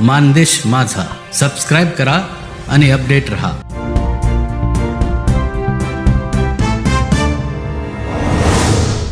मानदेश माझा. सबस्क्राईब करा आणि अपडेट रहा.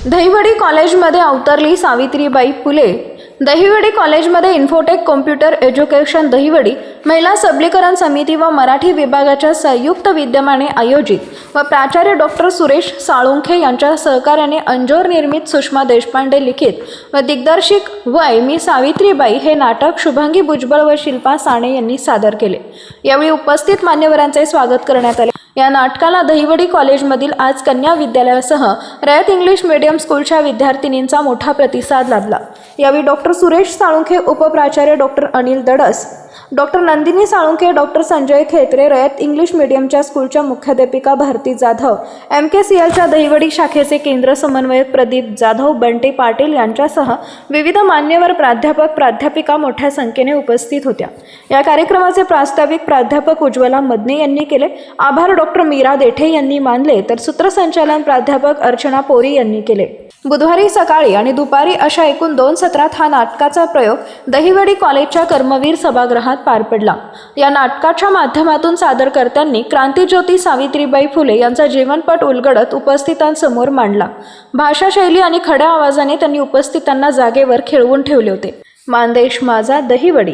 दहिवडी कॉलेजमध्ये अवतरली सावित्रीबाई फुले. दहिवडी कॉलेजमध्ये इन्फोटेक कॉम्प्युटर एज्युकेशन दहिवडी महिला सबलीकरण समिती व मराठी विभागाच्या संयुक्त विद्यमाने आयोजित व प्राचार्य डॉक्टर सुरेश साळुंखे यांच्या सहकार्याने अंजोर निर्मित सुषमा देशपांडे लिखित व दिग्दर्शिक वय मी सावित्रीबाई हे नाटक शुभांगी भुजबळ व शिल्पा साणे यांनी सादर केले. यावेळी उपस्थित मान्यवरांचे स्वागत करण्यात आले. या नाटकाला दहिवडी कॉलेजमधील आज कन्या विद्यालयासह रयत इंग्लिश मीडियम स्कूलच्या विद्यार्थिनींचा मोठा प्रतिसाद लाभला. यावेळी doctor Suresh Salunkhe उपप्राचार्य doctor Anil Dadas doctor Nandini Salunkhe doctor Sanjay Khetre Rayat English मीडियमच्या स्कूलच्या मुख्याध्यापिका Bharati Jadhav M K C एलच्या दहिवडी शाखेचे केंद्र समन्वयक प्रदीप जाधव बंटी पाटील यांच्यासह विविध मान्यवर प्राध्यापक प्राध्यापिका मोठ्या संख्येने उपस्थित होत्या. या कार्यक्रमाचे प्रास्ताविक प्राध्यापक उज्ज्वला मदने यांनी केले. आभार डॉक्टर मीरा देठे यांनी मानले तर सूत्रसंचालन प्राध्यापक अर्चना पोरी यांनी केले. बुधवारी सकाळी आणि दुपारी अशा एकूण दोन सत्रात हा नाटकाचा प्रयोग दहिवडी कॉलेजच्या कर्मवीर सभागृहात पार पडला. या नाटकाच्या माध्यमातून सादरकर्त्यांनी क्रांतीज्योती सावित्रीबाई फुले यांचा जीवनपट उलगडत उपस्थितांसमोर मांडला. भाषाशैली आणि खड्या आवाजाने त्यांनी उपस्थितांना जागेवर खेळवून ठेवले होते. मानदेश माझा दहीवडी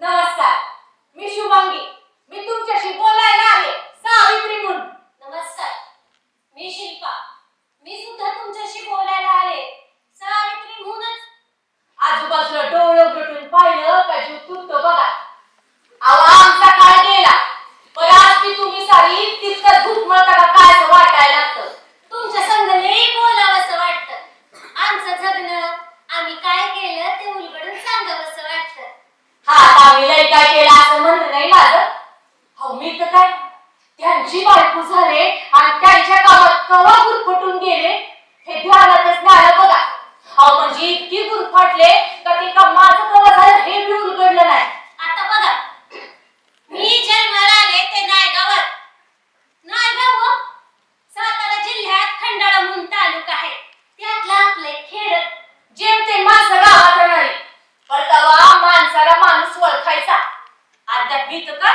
नमस्कार मी शुभांगी मी तुमच्याशी बोलायला आले सावित्री म्हणून नमस्कार मी शिल्पा मी सुद्धा तुमच्याशी बोलायला आले सावित्री म्हणूनच आजूबाजूला डोळं उघडून पाहिलं का जीव तुटतो बघा अहो आमचा काळ गेला पण आज ती तुम्ही सारी तितकं धूप मळता का काय असं वाटायला लागतं तुमच्या संग लई बोलावंसं वाटतं आमचं जगणं आम्ही काय केलं ते उलगडून सांगावंसं वाटतं हा आता आम्ही लय काय केलं असं म्हणणं नाही माझं हो मी तर काय त्यांची बायको झाले आणि त्यांच्या गावात कवा गुरफटून गेले हे ध्यानातच नाही आलं बघा अहो म्हणजे इतकी गुरफटले का ते का माझं कवा झालं हे मी उलगडलं नाही. आता बघा. मी जन्माला आले ते नायगावात नायगाव हो. सातारा जिल्ह्यात खंडाळा म्हणून तालुका आहे. त्यातला आपले खेड. जेम ते माणसं गावात नाही पण तेव्हा माणसाला माणूस ओळखायचा. अद्याप भीत का?